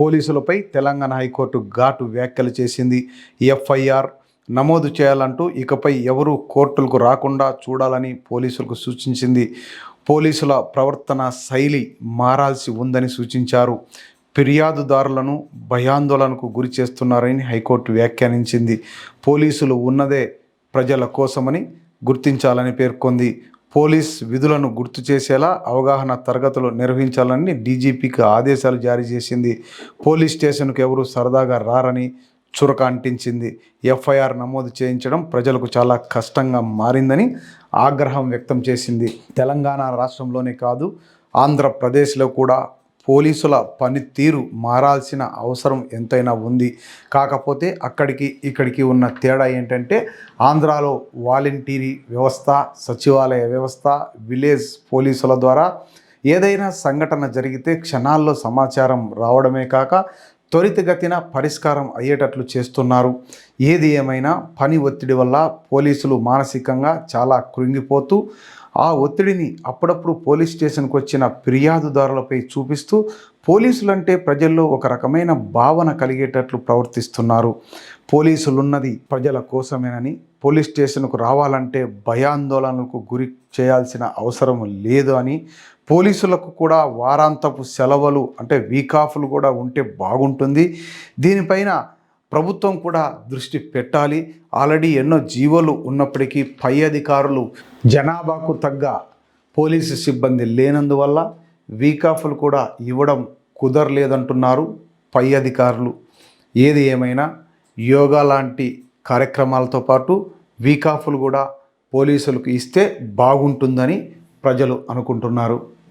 పోలీసులపై తెలంగాణ హైకోర్టు ఘాటు వ్యాఖ్యలు చేసింది. ఎఫ్ఐఆర్ నమోదు చేయాలంటూ ఇకపై ఎవరూ కోర్టులకు రాకుండా చూడాలని పోలీసులకు సూచించింది. పోలీసుల ప్రవర్తన శైలి మారాల్సి ఉందని సూచించారు. ఫిర్యాదుదారులను భయాందోళనకు గురి చేస్తున్నారని హైకోర్టు వ్యాఖ్యానించింది. పోలీసులు ఉన్నదే ప్రజల కోసమని గుర్తించాలని పేర్కొంది. పోలీస్ విధులను గుర్తు చేసేలా అవగాహన తరగతులు నిర్వహించాలని డీజీపీకి ఆదేశాలు జారీ చేసింది. పోలీస్ స్టేషన్కు ఎవరు సరదాగా రారని చురక అంటించింది. ఎఫ్ఐఆర్ నమోదు చేయించడం ప్రజలకు చాలా కష్టంగా మారిందని ఆగ్రహం వ్యక్తం చేసింది. తెలంగాణ రాష్ట్రంలోనే కాదు ఆంధ్రప్రదేశ్లో కూడా పోలీసుల పనితీరు మారాల్సిన అవసరం ఎంతైనా ఉంది. కాకపోతే అక్కడికి ఇక్కడికి ఉన్న తేడా ఏంటంటే ఆంధ్రాలో వాలంటీరీ వ్యవస్థ సచివాలయ వ్యవస్థ విలేజ్ పోలీసుల ద్వారా ఏదైనా సంఘటన జరిగితే క్షణాల్లో సమాచారం రావడమే కాక త్వరితగతిన పరిష్కారం అయ్యేటట్లు చేస్తున్నారు. ఏది ఏమైనా పని ఒత్తిడి వల్ల పోలీసులు మానసికంగా చాలా కృంగిపోతూ ఆ ఒత్తిడిని అప్పుడప్పుడు పోలీస్ స్టేషన్కి వచ్చిన ఫిర్యాదుదారులపై చూపిస్తూ పోలీసులంటే ప్రజల్లో ఒక రకమైన భావన కలిగేటట్లు ప్రవర్తిస్తున్నారు. పోలీసులున్నది ప్రజల కోసమేనని పోలీస్ స్టేషన్కు రావాలంటే భయాందోళనలకు గురి చేయాల్సిన అవసరం లేదు అని పోలీసులకు కూడా వారాంతపు సెలవులు అంటే వీక్ ఆఫ్లు కూడా ఉంటే బాగుంటుంది. దీనిపైన ప్రభుత్వం కూడా దృష్టి పెట్టాలి. ఆల్రెడీ ఎన్నో జీవోలు ఉన్నప్పటికీ పై అధికారులు జనాభాకు తగ్గ పోలీసు సిబ్బంది లేనందువల్ల వీకాఫ్లు కూడా ఇవ్వడం కుదరలేదంటున్నారు పై అధికారులు. ఏది ఏమైనా యోగా లాంటి కార్యక్రమాలతో పాటు వీకాఫ్లు కూడా పోలీసులకు ఇస్తే బాగుంటుందని ప్రజలు అనుకుంటున్నారు.